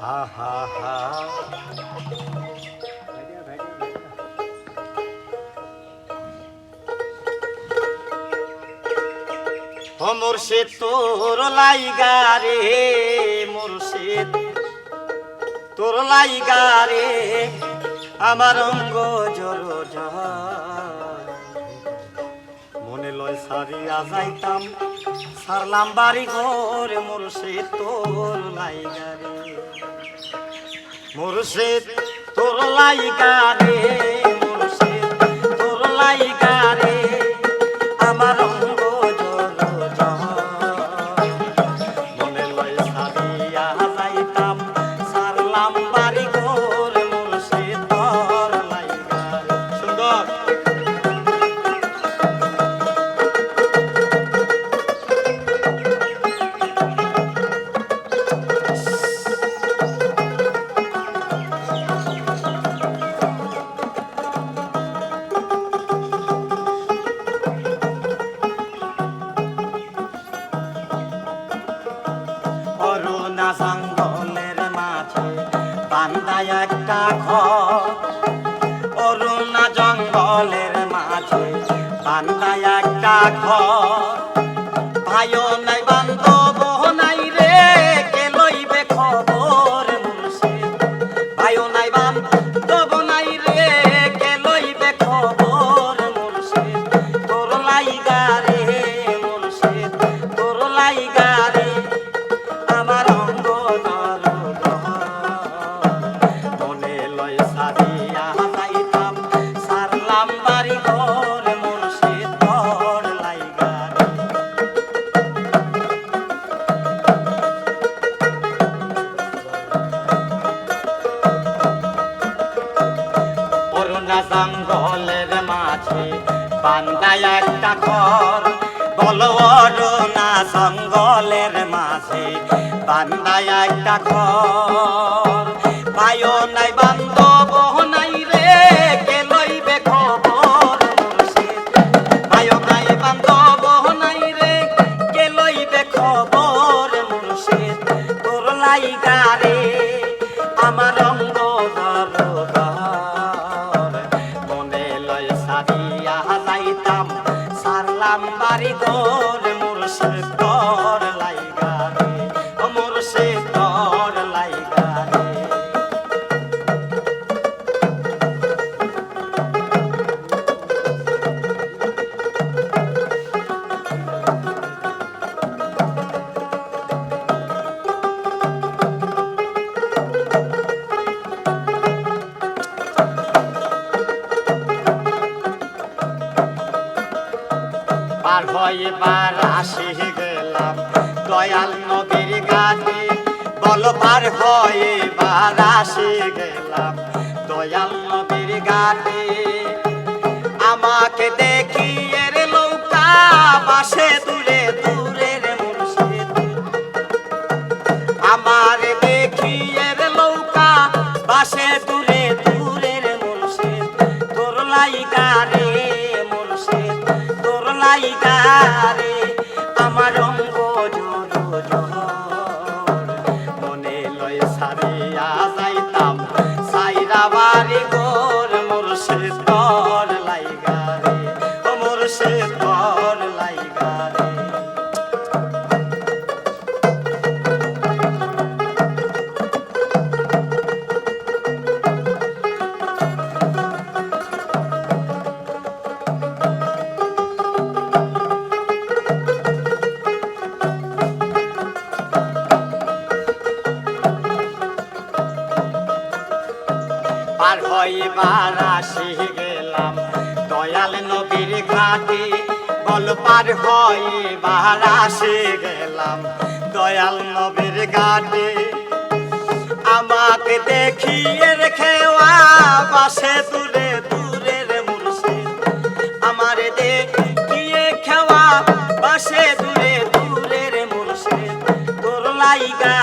হা হা হা। মুর্শিদ, তোর লাইগা রে মুর্শিদ। তোর লাইগা রে আমার অঙ্গ জর মনে লয় সারিয়া যাইতাম সারলাম বাড়ি ঘর মুর্শিদ তোর লাইগা রে। মুর্শিদ তোর লাইগা রে। বান্দায় একটা ঘর। অরুণা জঙ্গলের মাঝে বান্দায় একটা ঘর। ভাইও নাই জঙ্গলের মাঝে বান্দায় একটা ঘর। বলো অরুণা জঙ্গলের মাঝে বান্দায় একটা ঘর। বাড়ি ঘর মুর্শিদ তোর পার হয়ে বার আসি গেলাম। দয়াল নদীর গানে বার আসি গেলাম। দয়াল নদীর গানে আমাকে দেখি এর বাসে দূরে দূরে রে মুর্শিদ। আমার দেখি এর নৌকা বাসে দূরে দূরে রে মুর্শিদ। তোর লাইগা ও তোর লাইগা রে। পার হইবার আসি গেলাম নদীর ঘাটে কল পার হয়ে বাহার আসে গেলাম দয়াল নবীর ঘাটে। আমাকে দেখিয়ে রেখেওয়া পাশে দূরে দূরে রে মুর্শিদ। আমার দেখিয়ে খেওয়া পাশে দূরে দূরে রে মুর্শিদ। তোর লাইগা